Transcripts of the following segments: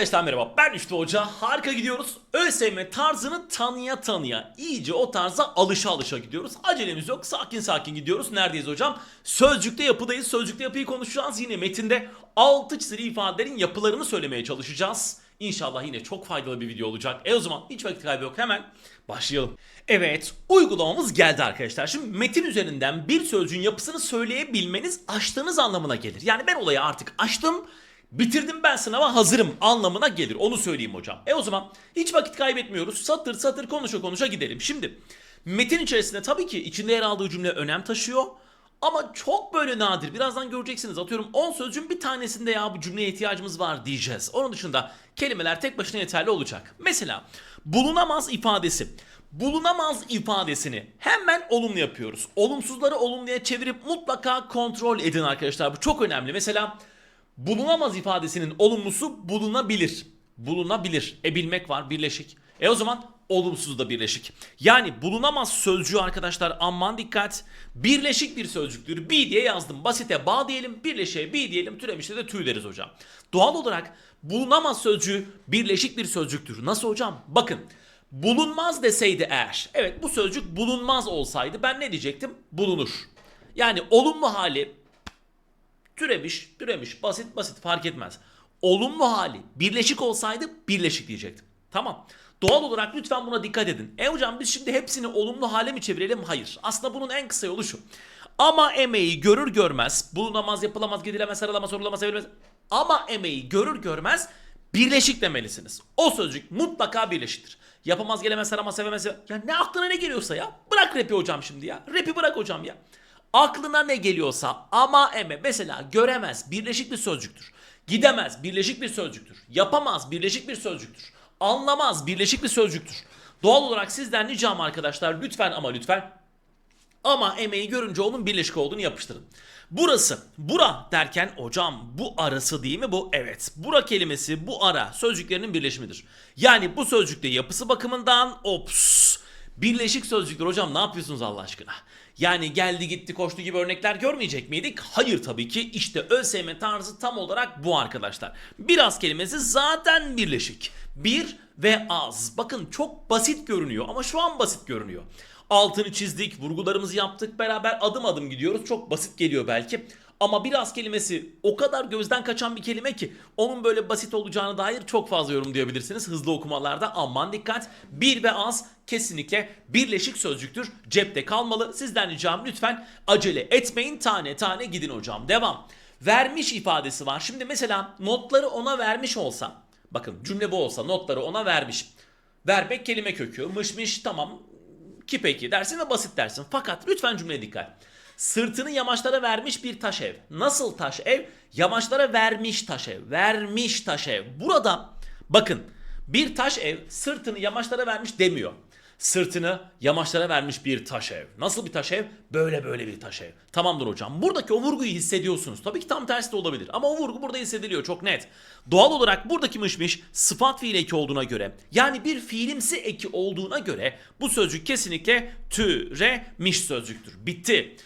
Arkadaşlar merhaba ben Üstü Hoca. Harika gidiyoruz. ÖSYM tarzını tanıya tanıya iyice o tarza alışa alışa gidiyoruz. Acelemiz yok. Sakin sakin gidiyoruz. Neredeyiz hocam? Sözcükte yapıdayız. Sözcükte yapıyı konuşacağız. Yine metinde altı çizili ifadelerin yapılarını söylemeye çalışacağız. İnşallah yine çok faydalı bir video olacak. E o zaman hiç vakit kaybı yok hemen başlayalım. Evet uygulamamız geldi arkadaşlar. Şimdi metin üzerinden bir sözcüğün yapısını söyleyebilmeniz açtığınız anlamına gelir. Yani ben olayı artık açtım Bitirdim ben sınava hazırım anlamına gelir. Onu söyleyeyim hocam. E o zaman hiç vakit kaybetmiyoruz. Satır satır konuşa konuşa gidelim. Şimdi metin içerisinde tabii ki içinde yer aldığı cümle önem taşıyor. Ama çok böyle nadir. Birazdan göreceksiniz. Atıyorum 10 sözcüğün bir tanesinde ya bu cümleye ihtiyacımız var diyeceğiz. Onun dışında kelimeler tek başına yeterli olacak. Mesela bulunamaz ifadesi. Bulunamaz ifadesini hemen olumlu yapıyoruz. Olumsuzları olumluya çevirip mutlaka kontrol edin arkadaşlar. Bu çok önemli. Mesela Bulunamaz ifadesinin olumlusu bulunabilir. Bulunabilir. E bilmek var birleşik. E o zaman olumsuz da birleşik. Yani bulunamaz sözcüğü arkadaşlar aman dikkat. Birleşik bir sözcüktür. Bi diye yazdım. Basite bağ diyelim. Birleşiğe bi diyelim. Türemişte de tüy deriz hocam. Doğal olarak bulunamaz sözcüğü birleşik bir sözcüktür. Nasıl hocam? Bakın. Bulunmaz deseydi eğer. Evet bu sözcük bulunmaz olsaydı ben ne diyecektim? Bulunur. Yani olumlu hali Türemiş, türemiş, basit basit fark etmez. Olumlu hali birleşik olsaydı birleşik diyecektim. Tamam. Doğal olarak lütfen buna dikkat edin. E hocam biz şimdi hepsini olumlu hale mi çevirelim? Hayır. Aslında bunun en kısa yolu şu. Ama emeği görür görmez, bulunamaz, yapılamaz, gidilemez, sarılamaz, sorulamaz, sevilmez. Ama emeği görür görmez birleşik demelisiniz. O sözcük mutlaka birleşiktir. Yapamaz, gelemez, saramaz, sevemez. Ya ne aklına ne geliyorsa ya. Bırak rapi hocam şimdi ya. Rapi bırak hocam ya. Aklına ne geliyorsa ama eme mesela göremez birleşik bir sözcüktür. Gidemez birleşik bir sözcüktür. Yapamaz birleşik bir sözcüktür. Anlamaz birleşik bir sözcüktür. Doğal olarak sizden ricam arkadaşlar lütfen ama lütfen ama emeği görünce onun birleşik olduğunu yapıştırın. Burası, bura derken hocam bu arası değil mi bu? Evet. Bura kelimesi bu ara sözcüklerinin birleşimidir. Yani bu sözcükte yapısı bakımından ops Birleşik sözcükler hocam ne yapıyorsunuz Allah aşkına? Yani geldi gitti koştu gibi örnekler görmeyecek miydik? Hayır tabii ki işte ÖSYM tarzı tam olarak bu arkadaşlar. Biraz kelimesi zaten birleşik. Bir ve az. Bakın çok basit görünüyor ama şu an basit görünüyor. Altını çizdik, vurgularımızı yaptık, beraber adım adım gidiyoruz. Çok basit geliyor belki. Ama biraz kelimesi o kadar gözden kaçan bir kelime ki onun böyle basit olacağına dair çok fazla yorum duyabilirsiniz hızlı okumalarda. Aman dikkat. Bir ve az kesinlikle birleşik sözcüktür. Cepte kalmalı. Sizden ricam lütfen acele etmeyin. Tane tane gidin hocam. Devam. Vermiş ifadesi var. Şimdi mesela notları ona vermiş olsa. Bakın cümle bu olsa notları ona vermiş. Vermek kelime kökü. Mışmış tamam ki peki dersin ve basit dersin. Fakat lütfen cümleye dikkat. Sırtını yamaçlara vermiş bir taş ev. Nasıl taş ev? Yamaçlara vermiş taş ev. Vermiş taş ev. Burada bakın bir taş ev sırtını yamaçlara vermiş demiyor. Sırtını yamaçlara vermiş bir taş ev. Nasıl bir taş ev? Böyle böyle bir taş ev. Tamamdır hocam. Buradaki o vurguyu hissediyorsunuz. Tabii ki tam tersi de olabilir. Ama o vurgu burada hissediliyor çok net. Doğal olarak buradaki mışmış sıfat fiil eki olduğuna göre yani bir fiilimsi eki olduğuna göre bu sözcük kesinlikle türemiş sözcüktür. Bitti.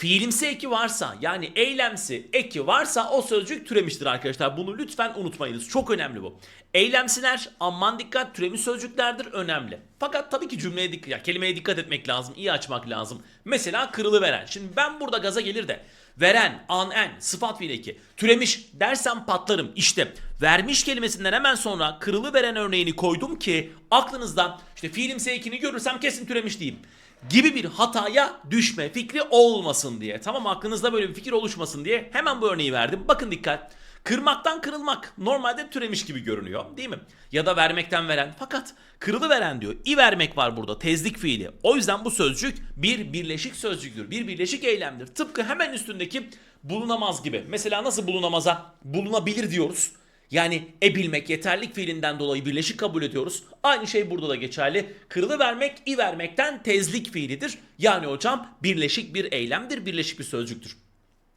Fiilimsi eki varsa yani eylemsi eki varsa o sözcük türemiştir arkadaşlar. Bunu lütfen unutmayınız. Çok önemli bu. Eylemsiler aman dikkat türemiş sözcüklerdir önemli. Fakat tabii ki cümleye dikkat, ya kelimeye dikkat etmek lazım, iyi açmak lazım. Mesela kırılı veren. Şimdi ben burada gaza gelir de veren, an en, sıfat fiil eki, türemiş dersem patlarım. İşte vermiş kelimesinden hemen sonra kırılı veren örneğini koydum ki aklınızda işte fiilimsi ekini görürsem kesin türemiş diyeyim gibi bir hataya düşme fikri olmasın diye. Tamam aklınızda böyle bir fikir oluşmasın diye hemen bu örneği verdim. Bakın dikkat. Kırmaktan kırılmak normalde türemiş gibi görünüyor değil mi? Ya da vermekten veren fakat kırılı veren diyor. İ vermek var burada tezlik fiili. O yüzden bu sözcük bir birleşik sözcüktür. Bir birleşik eylemdir. Tıpkı hemen üstündeki bulunamaz gibi. Mesela nasıl bulunamaza bulunabilir diyoruz. Yani e bilmek yeterlik fiilinden dolayı birleşik kabul ediyoruz. Aynı şey burada da geçerli. Kırılı vermek i vermekten tezlik fiilidir. Yani hocam birleşik bir eylemdir, birleşik bir sözcüktür.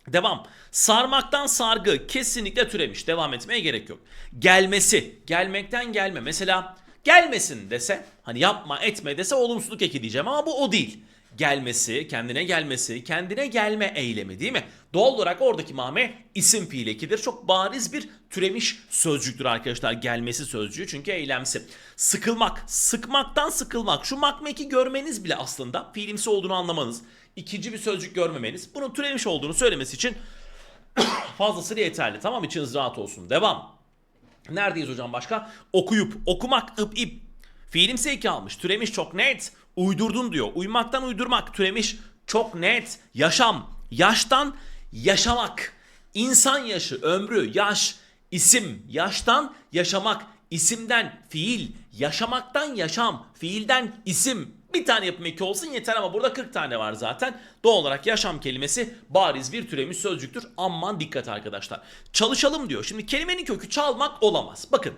Devam. Sarmaktan sargı kesinlikle türemiş. Devam etmeye gerek yok. Gelmesi. Gelmekten gelme. Mesela gelmesin dese hani yapma etme dese olumsuzluk eki diyeceğim ama bu o değil. Gelmesi, kendine gelmesi, kendine gelme eylemi değil mi? Doğal olarak oradaki mame isim fiil ekidir. Çok bariz bir türemiş sözcüktür arkadaşlar gelmesi sözcüğü çünkü eylemsi. Sıkılmak, sıkmaktan sıkılmak. Şu makmeki görmeniz bile aslında fiilimsi olduğunu anlamanız, ikinci bir sözcük görmemeniz, bunun türemiş olduğunu söylemesi için fazlasıyla yeterli. Tamam içiniz rahat olsun. Devam. Neredeyiz hocam başka? Okuyup, okumak, ıp ip. Fiilimsi eki almış. Türemiş çok net. Uydurdun diyor. Uymaktan uydurmak. Türemiş çok net. Yaşam. Yaştan yaşamak. İnsan yaşı, ömrü, yaş, isim. Yaştan yaşamak. İsimden fiil. Yaşamaktan yaşam. Fiilden isim. Bir tane yapım eki olsun yeter ama burada 40 tane var zaten. Doğal olarak yaşam kelimesi bariz bir türemiş sözcüktür. Aman dikkat arkadaşlar. Çalışalım diyor. Şimdi kelimenin kökü çalmak olamaz. Bakın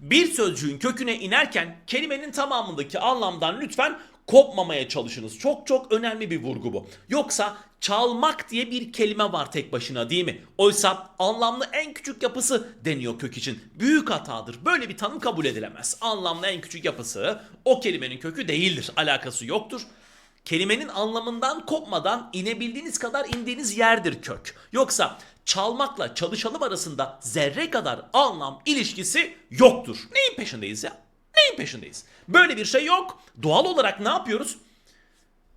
bir sözcüğün köküne inerken kelimenin tamamındaki anlamdan lütfen kopmamaya çalışınız. Çok çok önemli bir vurgu bu. Yoksa çalmak diye bir kelime var tek başına değil mi? Oysa anlamlı en küçük yapısı deniyor kök için. Büyük hatadır. Böyle bir tanım kabul edilemez. Anlamlı en küçük yapısı o kelimenin kökü değildir. Alakası yoktur. Kelimenin anlamından kopmadan inebildiğiniz kadar indiğiniz yerdir kök. Yoksa çalmakla çalışalım arasında zerre kadar anlam ilişkisi yoktur. Neyin peşindeyiz ya? Neyin peşindeyiz? Böyle bir şey yok. Doğal olarak ne yapıyoruz?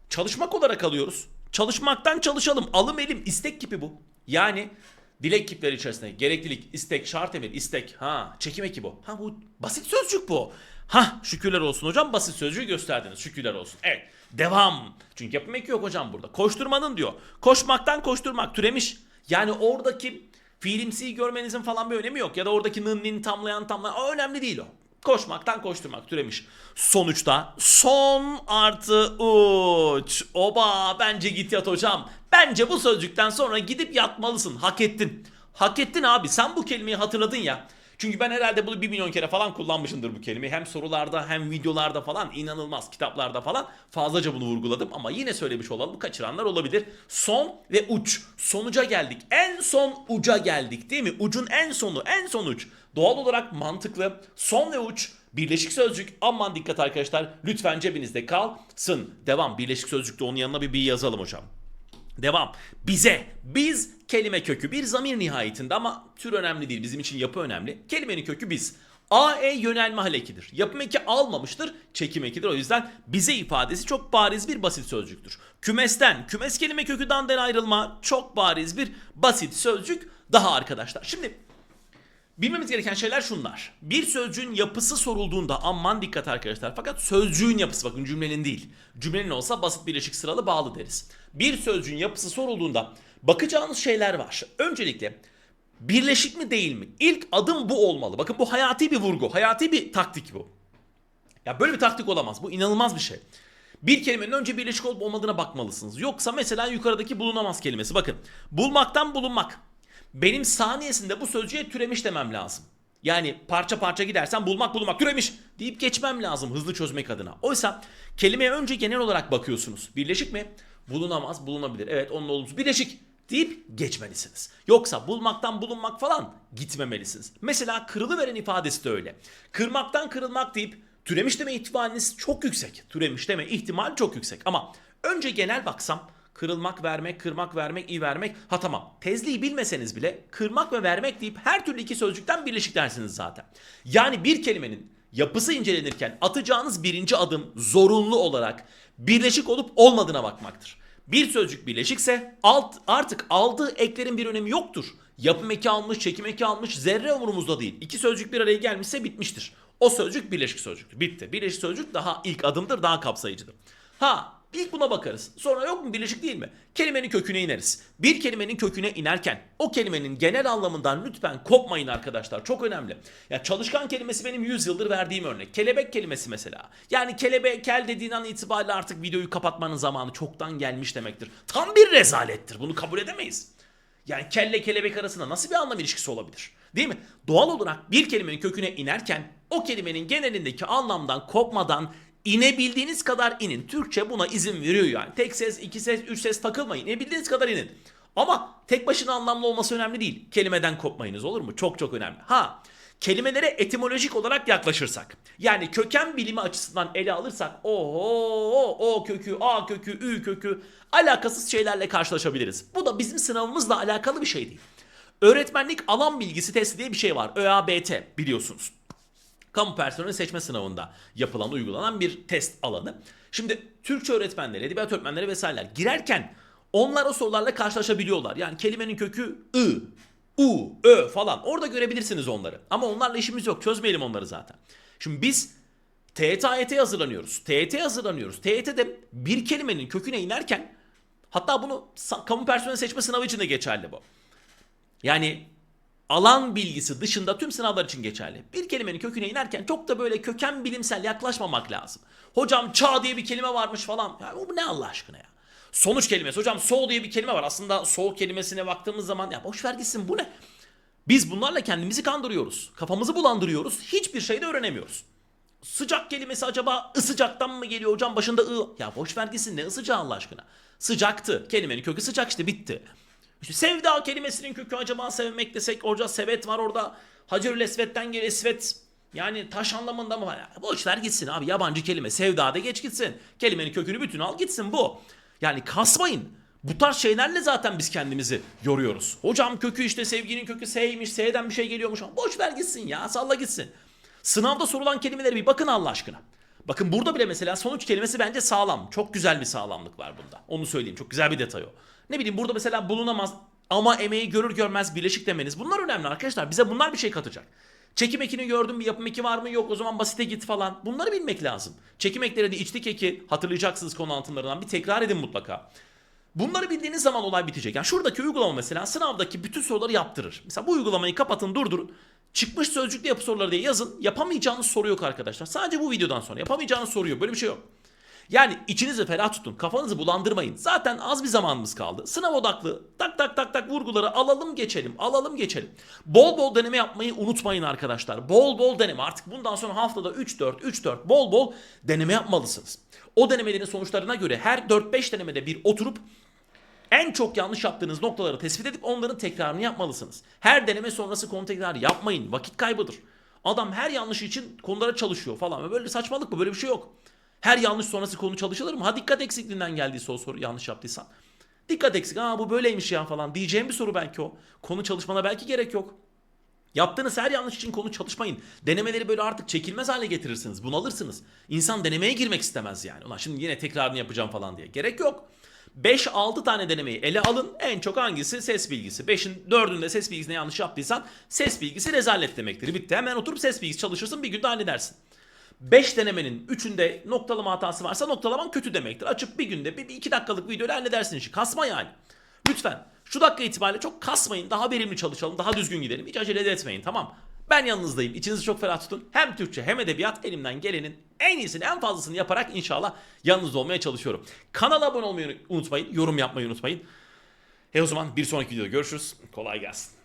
Çalışmak olarak alıyoruz. Çalışmaktan çalışalım. Alım elim istek kipi bu. Yani dilek kipleri içerisinde gereklilik, istek, şart emir, istek. Ha çekim eki bu. Ha bu basit sözcük bu. Ha şükürler olsun hocam basit sözcüğü gösterdiniz. Şükürler olsun. Evet devam. Çünkü yapım eki yok hocam burada. Koşturmanın diyor. Koşmaktan koşturmak türemiş. Yani oradaki fiilimsiyi görmenizin falan bir önemi yok. Ya da oradaki nın nin tamlayan tamlayan o önemli değil o. Koşmaktan koşturmak türemiş. Sonuçta son artı uç. Oba bence git yat hocam. Bence bu sözcükten sonra gidip yatmalısın. Hak ettin. Hak ettin abi. Sen bu kelimeyi hatırladın ya. Çünkü ben herhalde bunu bir milyon kere falan kullanmışımdır bu kelimeyi. Hem sorularda hem videolarda falan inanılmaz kitaplarda falan fazlaca bunu vurguladım. Ama yine söylemiş olalım kaçıranlar olabilir. Son ve uç. Sonuca geldik. En son uca geldik değil mi? Ucun en sonu en son uç. Doğal olarak mantıklı. Son ve uç Birleşik sözcük aman dikkat arkadaşlar lütfen cebinizde kalsın. Devam birleşik sözcükte onun yanına bir bir yazalım hocam. Devam. Bize. Biz kelime kökü. Bir zamir nihayetinde ama tür önemli değil. Bizim için yapı önemli. Kelimenin kökü biz. A, E yönelme hal ekidir. Yapım eki almamıştır, çekim ekidir. O yüzden bize ifadesi çok bariz bir basit sözcüktür. Kümesten, kümes kelime kökü dandan ayrılma çok bariz bir basit sözcük daha arkadaşlar. Şimdi Bilmemiz gereken şeyler şunlar. Bir sözcüğün yapısı sorulduğunda aman dikkat arkadaşlar. Fakat sözcüğün yapısı bakın cümlenin değil. Cümlenin olsa basit birleşik sıralı bağlı deriz. Bir sözcüğün yapısı sorulduğunda bakacağınız şeyler var. Öncelikle birleşik mi değil mi? İlk adım bu olmalı. Bakın bu hayati bir vurgu. Hayati bir taktik bu. Ya böyle bir taktik olamaz. Bu inanılmaz bir şey. Bir kelimenin önce birleşik olup olmadığına bakmalısınız. Yoksa mesela yukarıdaki bulunamaz kelimesi. Bakın bulmaktan bulunmak. Benim saniyesinde bu sözcüğe türemiş demem lazım. Yani parça parça gidersen bulmak bulunmak türemiş deyip geçmem lazım hızlı çözmek adına. Oysa kelimeye önce genel olarak bakıyorsunuz. Birleşik mi? Bulunamaz, bulunabilir. Evet onun olumsuz. Birleşik deyip geçmelisiniz. Yoksa bulmaktan bulunmak falan gitmemelisiniz. Mesela kırılıveren ifadesi de öyle. Kırmaktan kırılmak deyip türemiş deme ihtimaliniz çok yüksek. Türemiş deme ihtimal çok yüksek. Ama önce genel baksam kırılmak, vermek, kırmak, vermek, iyi vermek. Ha tamam. Tezliği bilmeseniz bile kırmak ve vermek deyip her türlü iki sözcükten birleşik dersiniz zaten. Yani bir kelimenin yapısı incelenirken atacağınız birinci adım zorunlu olarak birleşik olup olmadığına bakmaktır. Bir sözcük birleşikse alt, artık aldığı eklerin bir önemi yoktur. Yapım eki almış, çekim eki almış zerre umurumuzda değil. İki sözcük bir araya gelmişse bitmiştir. O sözcük birleşik sözcüktür. Bitti. Birleşik sözcük daha ilk adımdır, daha kapsayıcıdır. Ha İlk buna bakarız. Sonra yok mu birleşik değil mi? Kelimenin köküne ineriz. Bir kelimenin köküne inerken o kelimenin genel anlamından lütfen kopmayın arkadaşlar. Çok önemli. Ya çalışkan kelimesi benim 100 yıldır verdiğim örnek. Kelebek kelimesi mesela. Yani kelebek kel dediğin an itibariyle artık videoyu kapatmanın zamanı çoktan gelmiş demektir. Tam bir rezalettir. Bunu kabul edemeyiz. Yani kelle kelebek arasında nasıl bir anlam ilişkisi olabilir? Değil mi? Doğal olarak bir kelimenin köküne inerken o kelimenin genelindeki anlamdan kopmadan İnebildiğiniz kadar inin. Türkçe buna izin veriyor yani. Tek ses, iki ses, üç ses takılmayın. İnebildiğiniz kadar inin. Ama tek başına anlamlı olması önemli değil. Kelimeden kopmayınız olur mu? Çok çok önemli. Ha Kelimelere etimolojik olarak yaklaşırsak, yani köken bilimi açısından ele alırsak, oho, o kökü, a kökü, ü kökü, alakasız şeylerle karşılaşabiliriz. Bu da bizim sınavımızla alakalı bir şey değil. Öğretmenlik alan bilgisi testi diye bir şey var. ÖABT biliyorsunuz kamu personeli seçme sınavında yapılan, uygulanan bir test alanı. Şimdi Türkçe öğretmenleri, edebiyat öğretmenleri vesaireler girerken onlar o sorularla karşılaşabiliyorlar. Yani kelimenin kökü ı, u, ö falan. Orada görebilirsiniz onları. Ama onlarla işimiz yok. Çözmeyelim onları zaten. Şimdi biz TYT AYT'ye hazırlanıyoruz. TYT hazırlanıyoruz. TYT'de bir kelimenin köküne inerken hatta bunu kamu personeli seçme sınavı için de geçerli bu. Yani alan bilgisi dışında tüm sınavlar için geçerli. Bir kelimenin köküne inerken çok da böyle köken bilimsel yaklaşmamak lazım. Hocam çağ diye bir kelime varmış falan. Ya bu ne Allah aşkına ya? Sonuç kelimesi. Hocam soğuk diye bir kelime var. Aslında soğuk kelimesine baktığımız zaman ya boş ver gitsin bu ne? Biz bunlarla kendimizi kandırıyoruz. Kafamızı bulandırıyoruz. Hiçbir şey de öğrenemiyoruz. Sıcak kelimesi acaba ısıcaktan mı geliyor hocam başında ı? Ya boş ver gitsin ne ısıcağı Allah aşkına. Sıcaktı. Kelimenin kökü sıcak işte bitti. İşte sevda kelimesinin kökü acaba sevmek desek orada sevet var orada. Hacerül esvetten gel esvet. Yani taş anlamında mı var? Ya boş ver gitsin abi yabancı kelime. Sevda da geç gitsin. Kelimenin kökünü bütün al gitsin bu. Yani kasmayın. Bu tarz şeylerle zaten biz kendimizi yoruyoruz. Hocam kökü işte sevginin kökü S'ymiş, S'den bir şey geliyormuş. Boş ver gitsin ya, salla gitsin. Sınavda sorulan kelimelere bir bakın Allah aşkına. Bakın burada bile mesela sonuç kelimesi bence sağlam. Çok güzel bir sağlamlık var bunda. Onu söyleyeyim. Çok güzel bir detay o. Ne bileyim burada mesela bulunamaz ama emeği görür görmez birleşik demeniz. Bunlar önemli arkadaşlar. Bize bunlar bir şey katacak. Çekim ekini gördüm bir yapım eki var mı yok o zaman basite git falan. Bunları bilmek lazım. Çekim ekleri de içlik eki hatırlayacaksınız konu altınlarından bir tekrar edin mutlaka. Bunları bildiğiniz zaman olay bitecek. Yani şuradaki uygulama mesela sınavdaki bütün soruları yaptırır. Mesela bu uygulamayı kapatın durdurun. Çıkmış sözcükte yapı soruları diye yazın. Yapamayacağınız soru yok arkadaşlar. Sadece bu videodan sonra yapamayacağınız soru yok. Böyle bir şey yok. Yani içinizi ferah tutun. Kafanızı bulandırmayın. Zaten az bir zamanımız kaldı. Sınav odaklı tak tak tak tak vurguları alalım geçelim. Alalım geçelim. Bol bol deneme yapmayı unutmayın arkadaşlar. Bol bol deneme. Artık bundan sonra haftada 3-4 3-4 bol bol deneme yapmalısınız. O denemelerin sonuçlarına göre her 4-5 denemede bir oturup en çok yanlış yaptığınız noktaları tespit edip onların tekrarını yapmalısınız. Her deneme sonrası konu yapmayın. Vakit kaybıdır. Adam her yanlış için konulara çalışıyor falan. Böyle saçmalık mı? Böyle bir şey yok. Her yanlış sonrası konu çalışılır mı? Ha dikkat eksikliğinden geldiyse o soru yanlış yaptıysan. Dikkat eksik. Aa bu böyleymiş ya falan diyeceğim bir soru belki o. Konu çalışmana belki gerek yok. Yaptığınız her yanlış için konu çalışmayın. Denemeleri böyle artık çekilmez hale getirirsiniz. Bunalırsınız. İnsan denemeye girmek istemez yani. Ulan şimdi yine tekrarını yapacağım falan diye. Gerek yok. 5-6 tane denemeyi ele alın. En çok hangisi? Ses bilgisi. 5'in 4'ünde ses bilgisine yanlış yaptıysan ses bilgisi rezalet demektir. Bitti. Hemen oturup ses bilgisi çalışırsın bir günde halledersin. 5 denemenin 3'ünde noktalama hatası varsa noktalaman kötü demektir. Açıp bir günde bir 2 dakikalık videoyla halledersin işi. Kasma yani. Lütfen şu dakika itibariyle çok kasmayın. Daha verimli çalışalım. Daha düzgün gidelim. Hiç acele etmeyin tamam. Ben yanınızdayım. İçinizi çok ferah tutun. Hem Türkçe hem edebiyat elimden gelenin en iyisini en fazlasını yaparak inşallah yanınızda olmaya çalışıyorum. Kanala abone olmayı unutmayın. Yorum yapmayı unutmayın. E o zaman bir sonraki videoda görüşürüz. Kolay gelsin.